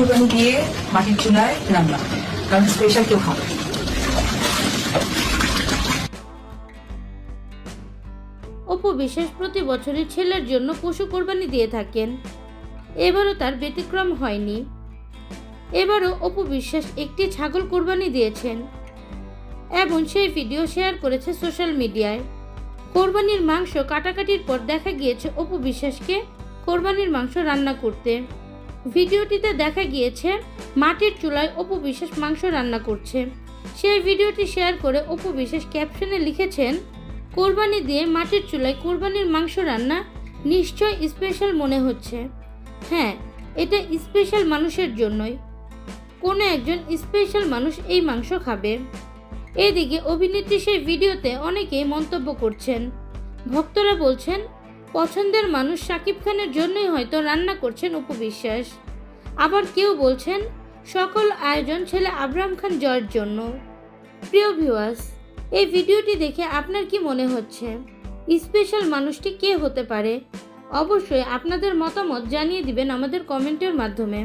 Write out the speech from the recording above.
কুরবানি দিয়ে মাটির চুলায় রান্না। কারণ স্পেশাল কেউ খাবে অপু বিশ্বাস প্রতি বছরই ছেলের জন্য পশু কোরবানি দিয়ে থাকেন। এবারও তার ব্যতিক্রম হয়নি। এবারও অপু বিশ্বাস একটি ছাগল কোরবানি দিয়েছেন এবং সেই ভিডিও শেয়ার করেছে সোশ্যাল মিডিয়ায়। কোরবানির মাংস কাটাকাটির পর দেখা গিয়েছে অপু বিশ্বাসকে কোরবানির মাংস রান্না করতে। ভিডিওটিতে দেখা গিয়েছে, মাটির চুলায় অপু বিশ্বাস মাংস রান্না করছে। সেই ভিডিওটি শেয়ার করে অপু বিশ্বাস ক্যাপশনে লিখেছেন, কোরবানি দিয়ে মাটির চুলায় কোরবানির মাংস রান্না নিশ্চয় স্পেশাল মনে হচ্ছে। হ্যাঁ এটা স্পেশাল মানুষের জন্যই। কোনো একজন স্পেশাল মানুষ এই মাংস খাবে। এদিকে অভিনেত্রী সেই ভিডিওতে অনেকেই মন্তব্য করছেন। ভক্তরা বলছেন পছন্দের মানুষ শাকিব খানের জন্যই হয়তো রান্না করছেন উপবিশ্বাস আবার কেউ বলছেন, সকল আয়োজন ছেলে আবরাম খান জয়ের জন্য। প্রিয় ভিউয়ার্স এই ভিডিওটি দেখে আপনার কি মনে হচ্ছে? স্পেশাল মানুষটি কে হতে পারে? অবশ্যই আপনাদের মতামত জানিয়ে দিবেন আমাদের কমেন্টের মাধ্যমে।